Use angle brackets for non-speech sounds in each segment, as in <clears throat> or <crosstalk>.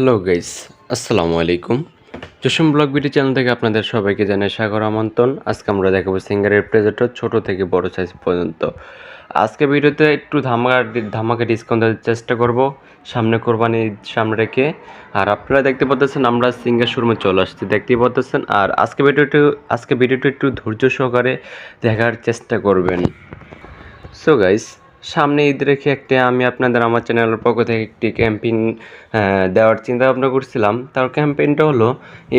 Hello guys, আসসালামু আলাইকুম। জসম blog বিটি চ্যানেল থেকে আপনাদের সবাইকে জানাই সাগর আমন্ত্রণ। আজকে আমরা দেখাবো সিঙ্গারের প্রেজেন্টর ছোট থেকে বড় সাইজ পর্যন্ত। আজকে ভিডিওতে একটু ধামাকা ধামাকা ডিসকাউন্ট দেওয়ার চেষ্টা করব। সামনে কোরবানি সামনে রেখে। আর আপনারা দেখতে পাচ্ছেন আমরা সিঙ্গার শোরুমে চলে আসছি, দেখতেই পাচ্ছেন। আর আজকে ভিডিওটা আজকে ভিডিওটা একটু ধৈর্য সহকারে দেখার চেষ্টা করবেন। সো গাইস সামনে ঈদ রেখে একটি আমি আপনাদের আমার চ্যানেলের পক্ষ থেকে একটি ক্যাম্পেইন দেওয়ার চিন্তা ভাবনা করছিলাম। তার ক্যাম্পেইনটা হলো,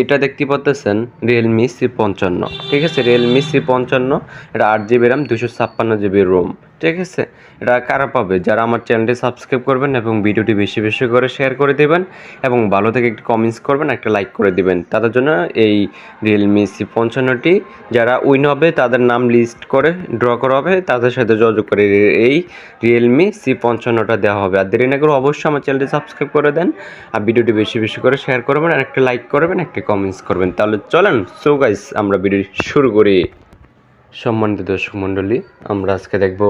এটা দেখতে পাচ্ছেন রিয়েলমি সি পঞ্চান্ন। ঠিক আছে? রিয়েলমি সি পঞ্চান্ন, এটা আট জিবি র্যাম দুশো ছাপ্পান্ন জিবি রোম ঠিক আছে? এটা কারা পাবে? যারা আমার চ্যানেলটি সাবস্ক্রাইব করবেন এবং ভিডিওটি বেশি বেশি করে শেয়ার করে দেবেন এবং ভালো থেকে একটি কমেন্টস করবেন, একটা লাইক করে দেবেন। তাদের জন্য এই রিয়েলমি সি পঞ্চান্নটি, যারা উইন হবে, তাদের নাম লিস্ট করে ড্র করা হবে। তাদের সাথে যোগাযোগ করে এই রিয়েলমি সি পঞ্চান্নটা দেওয়া হবে। আর দেরি না করে অবশ্যই আমার চ্যানেলটি সাবস্ক্রাইব করে দেন আর ভিডিওটি বেশি বেশি করে শেয়ার করবেন, আর একটা লাইক করবেন, একটা কমেন্টস করবেন। তাহলে চলেন সো গাইস আমরা ভিডিও শুরু করি। সম্মানিত দর্শক মণ্ডলী, আমরা আজকে দেখব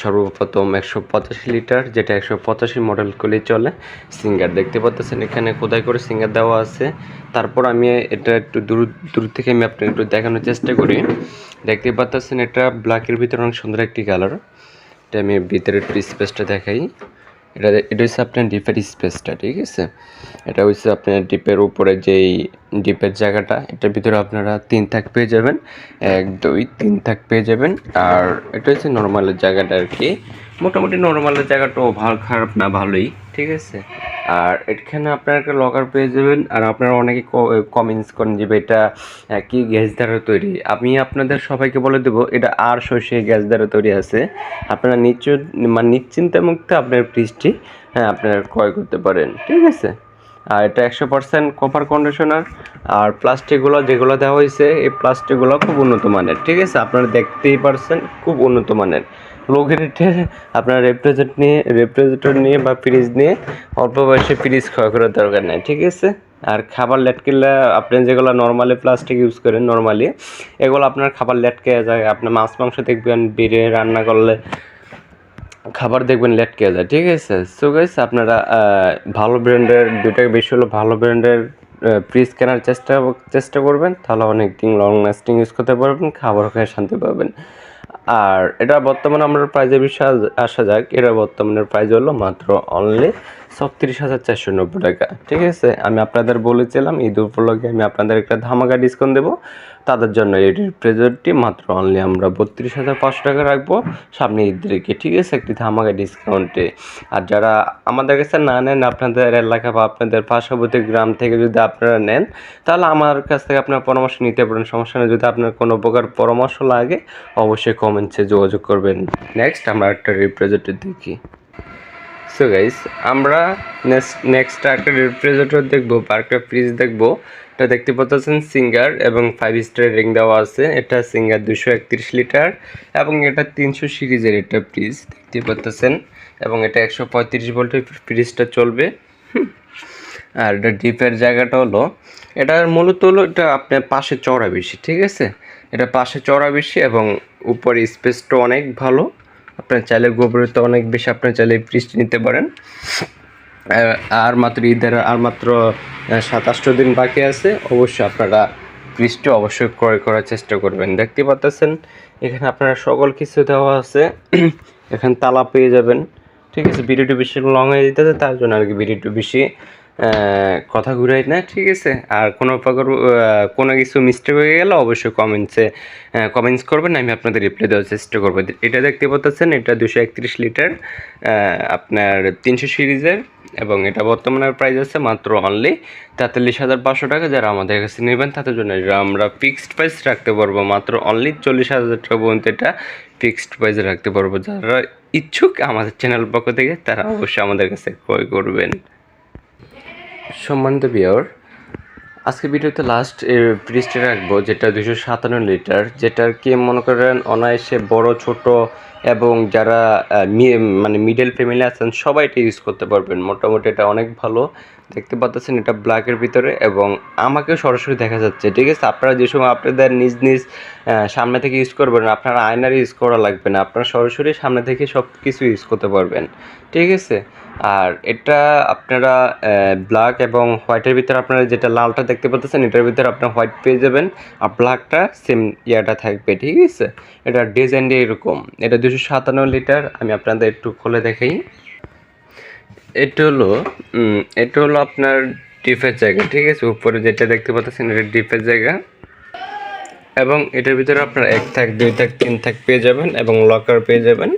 সর্বপ্রথম একশো পঁচাশি লিটার, যেটা একশো পঁচাশি মডেল করলেই চলে, সিঙ্গার। দেখতে পাচ্ছেন এখানে কোথায় করে সিঙ্গার দেওয়া আছে। তারপর আমি এটা একটু দূর দূর থেকে আমি আপনাকে একটু দেখানোর চেষ্টা করি। দেখতে পাচ্ছেন এটা ব্ল্যাকের ভিতরে অনেক সুন্দর একটি কালার। এটা আমি ভিতরে একটু স্পেসটা দেখাই। এটা এটা হচ্ছে আপনার ডিপের স্পেসটা ঠিক আছে? এটা হচ্ছে আপনার ডিপের উপরে যেই ডিপের জায়গাটা, এটার ভিতরে আপনারা তিন থাক পেয়ে যাবেন, এক, দুই, তিন থাক পেয়ে যাবেন। আর এটা হচ্ছে নর্মালের জায়গাটা আর কি। মোটামুটি নর্মালের জায়গাটাও ভালো, খারাপ না ভালোই, ঠিক আছে? আর এখানে আপনারা একটা লকার পেয়ে যাবেন। আর আপনারা অনেকে কমেন্টস করেন যে এটা কি গ্যাস দ্বারা তৈরি? আমি আপনাদের সবাইকে বলে দেবো, এটা আর সর্ষে গ্যাস দ্বারা তৈরি আছে। আপনারা নিশ্চ মানে নিশ্চিন্তে মুক্ত আপনার ফ্রিজটি হ্যাঁ আপনারা ক্রয় করতে পারেন, ঠিক আছে? আর এটা একশো পার্সেন্ট কপার কন্ডিশনার আর প্লাস্টিকগুলো যেগুলো দেওয়া হয়েছে, এই প্লাস্টিকগুলো খুব উন্নত মানের, ঠিক আছে? আপনারা দেখতেই পারছেন, খুব উন্নত মানের। রেটে আপনার রেফ্রিজারেট নিয়ে রেফ্রিজারেটর নিয়ে বা ফ্রিজ নিয়ে অল্প বয়সে ফ্রিজ ক্ষয় করার দরকার নেই, ঠিক আছে? আর খাবার লেটকেলে, আপনি যেগুলো নর্মালি প্লাস্টিক ইউজ করেন নর্মালি এগুলো আপনার খাবার লেটকে যায় আপনার মাছ, মাংস দেখবেন, বেড়ে রান্না করলে খাবার দেখবেন লেটকে যায়, ঠিক আছে? সো গাইস আপনারা ভালো ব্র্যান্ডের দুইটাকে বেশি হলো ভালো ব্র্যান্ডের ফ্রিজ কেনার চেষ্টা চেষ্টা করবেন, তাহলে অনেক দিন লং লাস্টিং ইউজ করতে পারবেন খাবার খেয়ে শান্তি পাবেন। আর এটা বর্তমানে আমরা প্রাইজের বিষয়ে আসা যাক। এটা বর্তমানের প্রাইজ হলো মাত্র অনলি ছত্রিশ হাজার চারশো নব্বই টাকা। ঠিক আছে? আমি আপনাদের বলেছিলাম, ঈদ উপলক্ষে আমি আপনাদের একটা ধামাকা ডিসকাউন্ট দেবো। তাদের জন্য এই প্রেজারটি মাত্র অনলি আমরা বত্রিশ হাজার পাঁচশো টাকা রাখব সামনে ঈদ রেখে ঠিক আছে? একটি ধামাকা ডিসকাউন্টে আর যারা আমাদের কাছে না নেন, আপনাদের এলাকা বা আপনাদের পার্শ্ববর্তী গ্রাম থেকে যদি আপনারা নেন, তাহলে আমার কাছ থেকে আপনার পরামর্শ নিতে পারেন। সমস্যা নেই, যদি আপনার কোনো প্রকার পরামর্শ লাগে, অবশ্যই কমেন্টসে যোগাযোগ করবেন। নেক্সট আমরা একটা রিপ্রেজেন্টেটিভ দেখি। সো গাইস আমরা নেক্সট একটা রেফ্রিজারেটর দেখব বা একটা ফ্রিজ দেখব। এটা দেখতে পাচ্ছেন সিঙ্গার এবং ফাইভ স্টার রেটিং দেওয়া আছে। এটা সিঙ্গার দুশো একত্রিশ লিটার এবং এটা তিনশো সিরিজের এটা ফ্রিজ দেখতে পাচ্ছেন। এবং এটা একশো পঁয়ত্রিশ ভোল্টের ফ্রিজটা চলবে। আর এটা ডিপের জায়গাটা হলো এটার মূলত হলো এটা আপনার পাশে চড়া বেশি, ঠিক আছে? এটা পাশে চড়া বেশি এবং উপরে স্পেসটা অনেক ভালো। আপনার চাইলে গোবরতে অনেক বেশি আপনার চাইলে ফ্রিজটি নিতে পারেন। আর- মাত্র ঈদের, আর মাত্র সাতাশটো দিন বাকি আছে। অবশ্যই আপনারা ফ্রিজটি অবশ্যই ক্রয় করার চেষ্টা করবেন। দেখতে পাচ্ছেন, এখানে আপনারা সকল কিছু দেওয়া আছে। <clears throat> এখানে তালা পেয়ে যাবেন। ঠিক আছে, ভিডিওটি বেশি লং হয়ে যেতেছে তার জন্য আর কি ভিডিওটি বেশি কথা ঘুরাই না, ঠিক আছে। আর কোনো প্রকার কোনো কিছু মিস্টেক হয়ে গেলে অবশ্যই কমেন্টসে কমেন্টস করবেন, আমি আপনাদের রিপ্লাই দেওয়ার চেষ্টা করব। এটা দেখতে পাচ্ছেন, এটা দুশো একত্রিশ লিটার আপনার তিনশো সিরিজের, এবং এটা বর্তমানে প্রাইস আছে মাত্র অনলি তেতাল্লিশ হাজার পাঁচশো টাকা। যারা আমাদের কাছে নেবেন, তাদের জন্য আমরা ফিক্সড প্রাইস রাখতে পারব, মাত্র অনলি চল্লিশ হাজার টাকা পর্যন্ত এটা ফিক্সড প্রাইসে রাখতে পারব। যারা ইচ্ছুক আমাদের চ্যানেল পক্ষ থেকে, তারা অবশ্যই আমাদের কাছে ক্রয় করবেন। সম্মানিত বিয়র আজকে ভিডিওতে লাস্ট ফ্রিজটা রাখব যেটা দুশো সাতান্ন লিটার, যেটার কি মনে করেন অনায়াসে বড়, ছোট এবং যারা মানে মিডল ফ্যামিলি আছেন, সবাই এটা ইউজ করতে পারবেন। মোটামুটি এটা অনেক ভালো। দেখতে পাচ্ছেন এটা ব্ল্যাকের ভিতরে এবং আমাকে সরাসরি দেখা যাচ্ছে। ঠিক আছে, আপনারা যে সময় আপনাদের নিজ নিজ সামনে থেকে ইউজ করবেন, আপনারা আয়নার ইউজ করা লাগবে না। আপনারা সরাসরি সামনে থেকে সব কিছু ইউজ করতে পারবেন। ঠিক আছে? আর এটা আপনারা ব্ল্যাক এবং হোয়াইটের ভিতরে আপনারা যেটা লালটা দেখতে পাচ্ছেন, এটার ভিতরে আপনার হোয়াইট পেয়ে যাবেন। আর ব্ল্যাকটা সেম ইয়াটা থাকবে। ঠিক আছে? এটা ডিজাইনটা এরকম। এটা দুশো সাতান্ন লিটার, আমি আপনাদের একটু খুলে দেখাই। এটা হলো এটা হলো আপনার ডিপের জায়গা, ঠিক আছে? উপরে যেটা দেখতে পাচ্ছেন, এটা ডিপের জায়গা। এবং এটার ভিতরে আপনার এক থাক, দুই থাক, তিন থাক পেয়ে যাবেন এবং লকার পেয়ে যাবেন।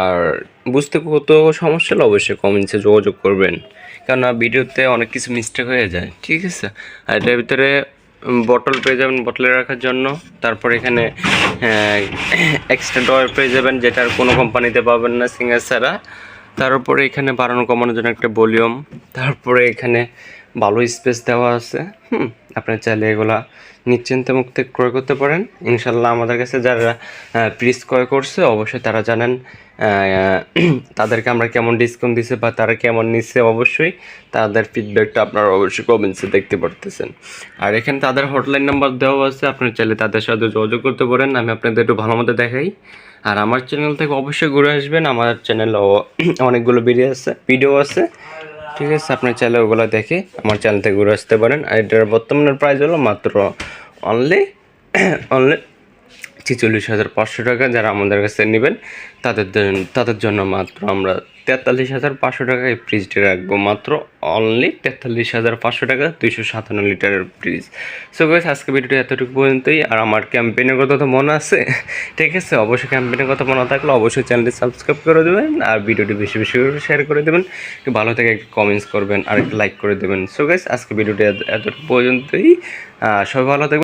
আর বুঝতে কত সমস্যা হলে অবশ্যই কমেন্টসে যোগাযোগ করবেন। কেননা ভিডিওতে অনেক কিছু মিস্টেক হয়ে যায়, ঠিক আছে? আর এটার ভিতরে বটল পেয়ে যাবেন বটলে রাখার জন্য। তারপর এখানে এক্সট্রা ডয়ার পেয়ে যাবেন, যেটা আর কোনো কোম্পানিতে পাবেন না সিঙ্গার ছাড়া। তার উপরে এখানে বাড়ানো কমানোর জন্য একটা ভলিউম। তারপরে এখানে ভালো স্পেস দেওয়া আছে। হুম আপনি চাইলে এগুলা নিশ্চিন্তে মুক্তে ক্রয় করতে পারেন। ইনশাল্লাহ আমাদের কাছে যারা প্রিস ক্রয় করছে, অবশ্যই তারা জানেন <clears throat> তাদেরকে আমরা কেমন ডিসকাউন্ট দিছে বা তারা কেমন নিচ্ছে অবশ্যই তাদের ফিডব্যাকটা আপনারা অবশ্যই কমেন্টসে দেখতে পারতেছেন। আর এখানে তাদের হটলাইন নাম্বার দেওয়া আছে আপনি চাইলে তাদের সাথে যোগাযোগ করতে পারেন। আমি আপনাদের একটু ভালো মতো দেখাই। আর আমার চ্যানেল থেকে অবশ্যই ঘুরে আসবেন। আমার চ্যানেলে <clears throat> অনেকগুলো ভিডিও আছে ভিডিও আছে। ঠিক আছে, আপনার চাইলে ওগুলো দেখে আমার চ্যানেল থেকে ঘুরে আসতে পারেন। আর এটার বর্তমানের প্রাইস হলো মাত্র অনলি অনলি <clears throat> ছেচল্লিশ হাজার পাঁচশো টাকা। যারা আমাদের কাছে নেবেন, তাদের তাদের জন্য মাত্র আমরা তেতাল্লিশ হাজার পাঁচশো টাকায় ফ্রিজটি রাখব। মাত্র অনলি তেতাল্লিশ হাজার পাঁচশো টাকা, দুইশো সাতান্ন লিটারের ফ্রিজ। সো গাইস আজকে ভিডিওটি এতটুকু পর্যন্তই। আর আমার ক্যাম্পেনের কথা তো মনে আছে? ঠিক আছে, অবশ্যই ক্যাম্পেনের কথা মনে থাকলে অবশ্যই চ্যানেলটি সাবস্ক্রাইব করে দেবেন আর ভিডিওটি বেশি বেশি করে শেয়ার করে দেবেন। একটু ভালো থেকে একটু কমেন্টস করবেন আর একটু লাইক করে দেবেন। সো গাইস আজকে ভিডিওটি এতটুকু পর্যন্তই। সবাই ভালো থাকবেন।